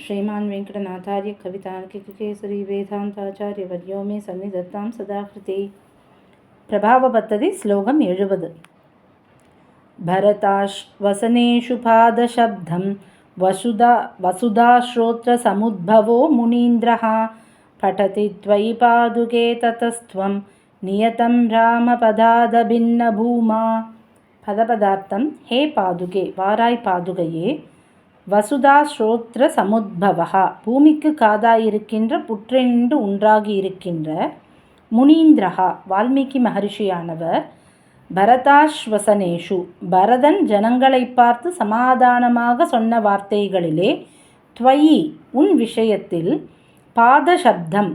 श्रीमान् वेङ्कटनाचार्यकविताकिकिकेसरी वेदान्ताचार्यवर्यो मे सन्निधत्तां सदाकृति प्रभावपत्तति श्लोकम् एवद् भरताश्वसनेषु पादशब्दं वसुधा वसुधाश्रोत्रसमुद्भवो मुनीन्द्रः। पठति त्वयि पादुके ततस्त्वं नियतं रामपदादभिन्नभूमा। पदपदार्थं हे पादुके वाराय् पादुकये வசுதா ஸ்ரோத்ர சமுத்பவகா பூமிக்கு காதாயிருக்கின்ற புற்றெண்டு உண்டாகி இருக்கின்ற முனீந்திரஹா வால்மீகி மகர்ஷியானவர் பரதாஸ்வசனேஷு பரதன் ஜனங்களை பார்த்து சமாதானமாக சொன்ன வார்த்தைகளிலே துவயி உன் விஷயத்தில் பாதசப்தம்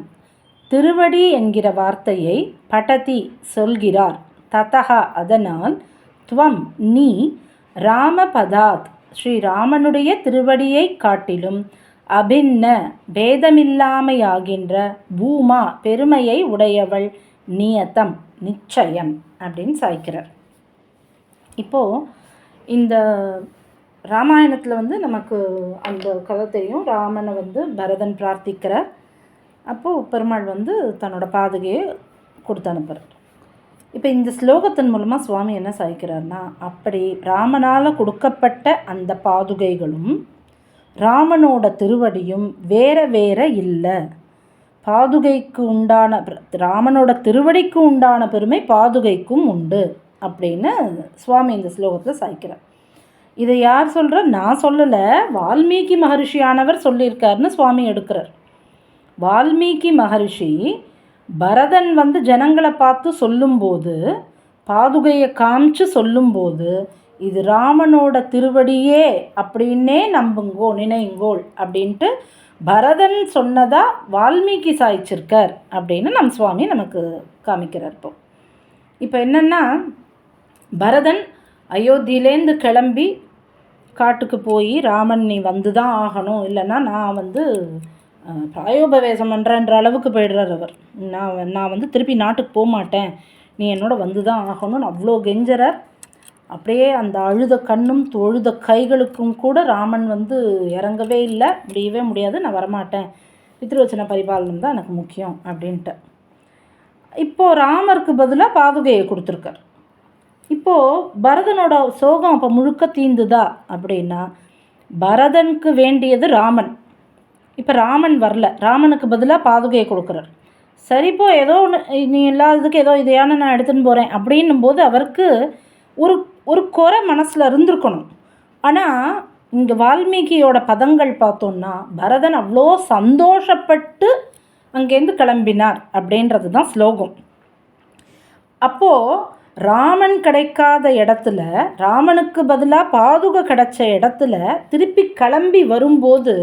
திருவடி என்கிற வார்த்தையை படதி சொல்கிறார். ததகா அதனால் துவம் நீ ராமபதாத் ஸ்ரீராமனுடைய திருவடியை காட்டிலும் அபின்ன பேதமில்லாமையாகின்ற பூமா பெருமையை உடையவள் நியத்தம் நிச்சயம் அப்படின்னு சாய்க்கிறார். இப்போது இந்த ராமாயணத்தில் வந்து நமக்கு அந்த கதை தெரியும். ராமனை வந்து பரதன் பிரார்த்திக்கிறார். அப்போது பெருமாள் வந்து தன்னோட பாதுகையை கொடுத்து அனுப்புகிறார் இப்போ இந்த ஸ்லோகத்தின் மூலமாக சுவாமி என்ன சாய்க்கிறார்னா அப்படி ராமனால் கொடுக்கப்பட்ட அந்த பாதுகைகளும் ராமனோட திருவடியும் வேற வேற இல்லை. பாதுகைக்கு உண்டான ராமனோட திருவடிக்கு உண்டான பெருமை பாதுகைக்கும் உண்டு அப்படின்னு சுவாமி இந்த ஸ்லோகத்தில் சாய்க்கிறார். இதை யார் சொல்கிற நான் சொல்லலை. வால்மீகி மகரிஷியானவர் சொல்லியிருக்காருன்னு சுவாமி எடுக்கிறார். வால்மீகி மகரிஷி பரதன் வந்து ஜனங்களை பார்த்து சொல்லும்போது பாதுகையை காமிச்சு சொல்லும்போது இது ராமனோட திருவடியே அப்படின்னே நம்புங்கோ நினைங்கோள் அப்படின்ட்டு பரதன் சொன்னதா வால்மீகி சாய்ச்சிருக்கார் அப்படின்னு நம் சுவாமி நமக்கு காமிக்கிறார் இப்போ. இப்போ என்னென்னா பரதன் அயோத்தியிலேருந்து கிளம்பி காட்டுக்கு போய் ராமன் நீ வந்து தான் ஆகணும். இல்லைன்னா நான் வந்து பிராயோபவேசம் பண்ணுறன்ற அளவுக்கு போயிடுறார் அவர். நான் நான் வந்து திருப்பி நாட்டுக்கு போக மாட்டேன். நீ என்னோட வந்து தான் ஆகணும்னு அவ்வளோ கெஞ்சறார். அப்படியே அந்த அழுத கண்ணும் தொழுத கைகளுக்கும் கூட ராமன் வந்து இறங்கவே இல்லை. முடியவே முடியாது. நான் வரமாட்டேன். பித்ருவச்சன பரிபாலனம் தான் எனக்கு முக்கியம் அப்படின்ட்டு. இப்போது ராமருக்கு பதிலாக பாதுகையை கொடுத்துருக்கார். இப்போது பரதனோட சோகம் அப்போ முழுக்க தீந்துதா அப்படின்னா பரதனுக்கு வேண்டியது ராமன். இப்போ ராமன் வரல. ராமனுக்கு பதிலாக பாதுகையை கொடுக்குறார். சரிப்போ ஏதோ ஒன்று நீ இல்லாததுக்கு ஏதோ இதையான நான் எடுத்துன்னு போகிறேன் அப்படின்னும் போது அவருக்கு ஒரு ஒரு குறை மனசில் இருந்திருக்கணும். ஆனால் இங்கே வால்மீகியோட பதங்கள் பார்த்தோன்னா பரதன் அவ்வளோ சந்தோஷப்பட்டு அங்கேருந்து கிளம்பினார் அப்படின்றது தான் ஸ்லோகம். அப்போது ராமன் கிடைக்காத இடத்துல ராமனுக்கு பதிலாக பாதுகை கிடைச்ச இடத்துல திருப்பி கிளம்பி வரும்போது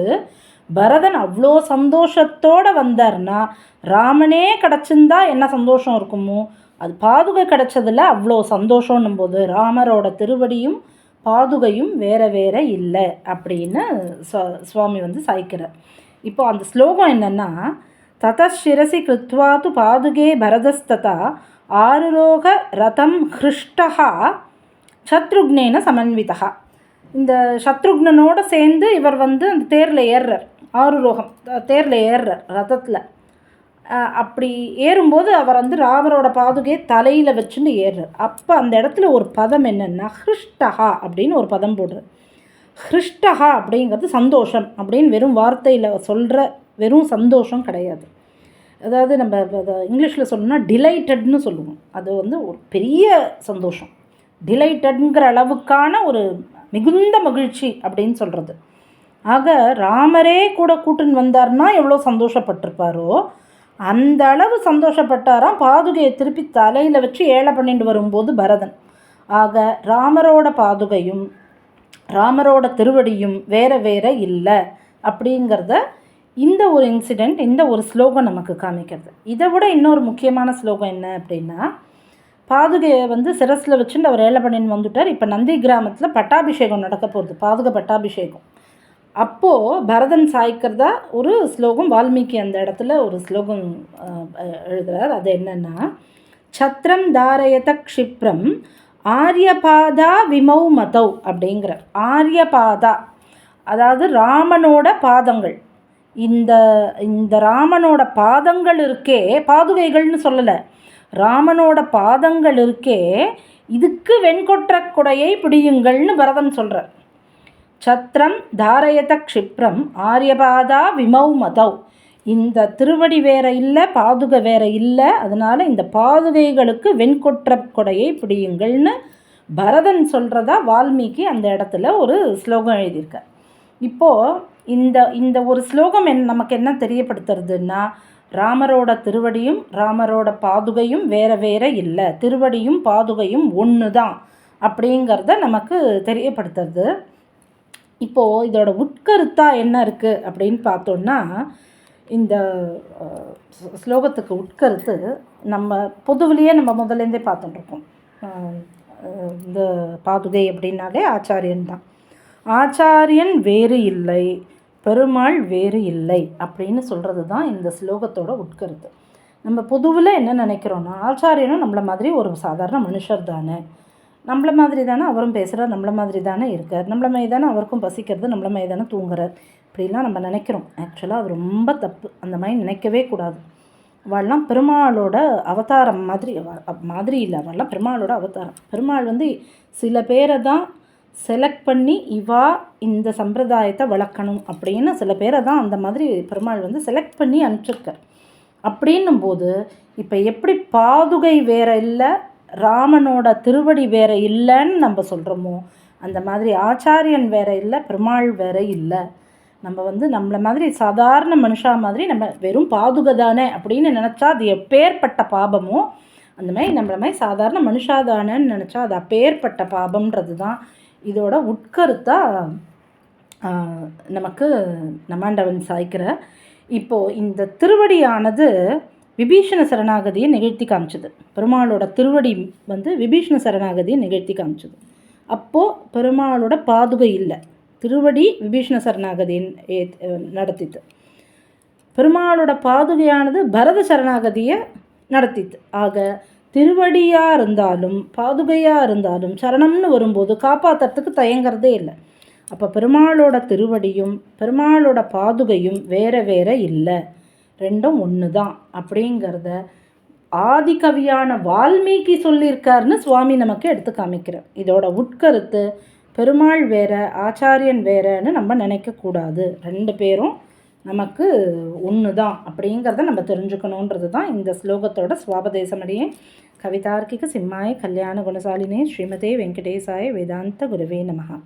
பரதன் அவ்வளோ சந்தோஷத்தோடு வந்தார்னா ராமனே கிடச்சிருந்தா என்ன சந்தோஷம் இருக்குமோ? அது பாதுகை கிடச்சதில் அவ்வளோ சந்தோஷம்னும் போது ராமரோட திருவடியும் பாதுகையும் வேற வேற இல்லை அப்படின்னு சுவாமி வந்து சாய்க்கிறார். இப்போ அந்த ஸ்லோகம் என்னென்னா ததசிரசி கிருத்வாது பாதுகே பரதஸ்ததா ஆருரோக ரதம் ஹிருஷ்டா சத்ருக்னேன சமன்விதா இந்த சத்ருக்னனோடு சேர்ந்து இவர் வந்து அந்த தேரில் ஏறுறார். ஆறுரோகம் தேரில் ஏறுறார் ரதத்தில். அப்படி ஏறும்போது அவர் வந்து ராமரோட பாதுகையை தலையில் வச்சுன்னு ஏறுறார். அப்போ அந்த இடத்துல ஒரு பதம் என்னென்னா ஹிருஷ்டஹா அப்படின்னு ஒரு பதம் போடுறார். ஹிருஷ்டஹா அப்படிங்கிறது சந்தோஷம் அப்படின்னு வெறும் வார்த்தையில் சொல்கிற வெறும் சந்தோஷம் கிடையாது. அதாவது நம்ம இங்கிலீஷில் சொல்லணும்னா டிலைட்டட்னு சொல்லுவோம். அது வந்து ஒரு பெரிய சந்தோஷம். டிலைட்டட்ங்கிற அளவுக்கான ஒரு மிகுந்த மகிழ்ச்சி அப்படின்னு சொல்கிறது ஆக ராமரே கூட கூட்டுன்னு வந்தார்னா எவ்வளோ சந்தோஷப்பட்டிருப்பாரோ? அந்த அளவு சந்தோஷப்பட்டாராம் பாதுகையை திருப்பி தலையில் வச்சு ஏழை பண்ணிட்டு வரும்போது பரதன். ஆக ராமரோட பாதுகையும் ராமரோட திருவடியும் வேற வேற இல்லை அப்படிங்கிறத இந்த ஒரு இன்சிடெண்ட் இந்த ஒரு ஸ்லோகம் நமக்கு காமிக்கிறது. இதை விட இன்னொரு முக்கியமான ஸ்லோகம் என்ன அப்படின்னா பாதுகையை வந்து சிரஸில் வச்சுட்டு அவர் ஏழை பண்ணின்னு வந்துட்டார். இப்போ நந்தி கிராமத்தில் பட்டாபிஷேகம் நடக்க போகிறது பாதுகை பட்டாபிஷேகம். அப்போது பரதன் சாய்க்கிறதா ஒரு ஸ்லோகம் வால்மீகி அந்த இடத்துல ஒரு ஸ்லோகம் எழுதுகிறார் அது என்னென்னா சத்ரம் தாரயத க்ஷிப்ரம் ஆரியபாதா விமௌ மதௌ அப்படிங்கிறார். ஆரியபாதா அதாவது ராமனோட பாதங்கள். இந்த இந்த ராமனோட பாதங்கள் இருக்கே பாதுகைகள்னு சொல்லலை. ராமனோட பாதங்கள் இருக்கே இதுக்கு வெண்கொற்ற குடையை பிடியுங்கள்னு பரதன் சொல்கிறார் சத்திரம் தாரயத க்ஷிப்ரம் ஆரியபாதா விமௌ மதௌ. இந்த திருவடி வேற இல்லை பாதுகை வேற இல்லை. அதனால் இந்த பாதுகைகளுக்கு வெண்கொற்ற கொடையை பிடியுங்கள்னு பரதன் சொல்கிறதா வால்மீகி அந்த இடத்துல ஒரு ஸ்லோகம் எழுதியிருக்கார். இப்போது இந்த இந்த ஒரு ஸ்லோகம் என் நமக்கு என்ன தெரியப்படுத்துறதுன்னா ராமரோட திருவடியும் ராமரோட பாதுகையும் வேற வேற இல்லை. திருவடியும் பாதுகையும் ஒன்று தான் அப்படிங்கிறத நமக்கு தெரியப்படுத்துறது. இப்போது இதோட உட்கருத்தாக என்ன இருக்குது அப்படின்னு பார்த்தோன்னா இந்த ஸ்லோகத்துக்கு உட்கருத்து நம்ம பொதுவிலேயே நம்ம முதலேருந்தே பார்த்துட்டுருக்கோம். இந்த பாதுகை அப்படின்னாலே ஆச்சாரியன் தான். ஆச்சாரியன் வேறு இல்லை பெருமாள் வேறு இல்லை அப்படின்னு சொல்கிறது தான் இந்த ஸ்லோகத்தோட உட்கருத்து. நம்ம பொதுவில் என்ன நினைக்கிறோன்னா ஆச்சாரியனும் நம்மளை மாதிரி ஒரு சாதாரண மனுஷர் தானே. நம்மள மாதிரி தானே அவரும் பேசுகிறார் நம்மள மாதிரி தானே இருக்கார். நம்மள மாதிரி தானே அவருக்கும் பசிக்கிறது நம்மள மாதிரி தானே தூங்குறார். இப்படிலாம் நம்ம நினைக்கிறோம். ஆக்சுவலாக அது ரொம்ப தப்பு. அந்த மாதிரி நினைக்கவே கூடாது. அவள்லாம் பெருமாளோட அவதாரம் மாதிரி மாதிரி இல்லை. அவள்லாம் பெருமாளோட அவதாரம். பெருமாள் வந்து சில பேரை தான் செலக்ட் பண்ணி இவா இந்த சம்பிரதாயத்தை வளர்க்கணும் அப்படின்னு சில பேரை தான் அந்த மாதிரி பெருமாள் வந்து செலக்ட் பண்ணி அனுப்பிச்சிருக்கார். அப்படின்னும் போது இப்போ எப்படி பாதுகை வேற இல்லை? ராமனோட திருவடி வேற இல்லைன்னு நம்ம சொல்கிறோமோ அந்த மாதிரி ஆச்சாரியன் வேற இல்லை பெருமாள் வேற இல்லை. நம்ம வந்து நம்மளை மாதிரி சாதாரண மனுஷா மாதிரி நம்ம வெறும் பாதுகை தானே அப்படின்னு நினச்சா அது எப்பேற்பட்ட பாபமோ அந்த மாதிரி நம்மள மாதிரி சாதாரண மனுஷாதானன்னு நினச்சா அது அப்பேற்பட்ட பாபம்ன்றது தான் இதோட உட்கருத்தாக நமக்கு நம்மாண்டவன் சாய்க்கிற. இப்போது இந்த திருவடியானது விபீஷண சரணாகதியை நிகழ்த்தி காமிச்சது. பெருமாளோட திருவடி வந்து விபீஷண சரணாகதியை நிகழ்த்தி காமிச்சது. அப்போது பெருமாளோட பாதுகை இல்லை. திருவடி விபீஷண சரணாகதியின் நடத்தித்து. பெருமாளோட பாதுகையானது பரத சரணாகதியை நடத்தித்து. ஆக திருவடியாக இருந்தாலும் பாதுகையாக இருந்தாலும் சரணம்னு வரும்போது காப்பாற்றுறதுக்கு தயங்கிறதே இல்லை. அப்போ பெருமாளோட திருவடியும் பெருமாளோட பாதுகையும் வேற வேற இல்லை. ரெண்டும் ஒன்று தான் அப்படிங்கிறத ஆதிகவியான வால்மீகி சொல்லியிருக்காருன்னு சுவாமி நமக்கு எடுத்து காமிக்கிறார். இதோட உட்கருத்து பெருமாள் வேற ஆச்சாரியன் வேறன்னு நம்ம நினைக்கக்கூடாது ரெண்டு பேரும் நமக்கு ஒன்று தான் அப்படிங்கிறத நம்ம தெரிஞ்சுக்கணுன்றது தான் இந்த ஸ்லோகத்தோட சுவாபதேசமடியே. கவிதார்க்கிக சிம்மாய கல்யாண குணசாலினே ஸ்ரீமதே வெங்கடேசாய வேதாந்த குருவே நமகா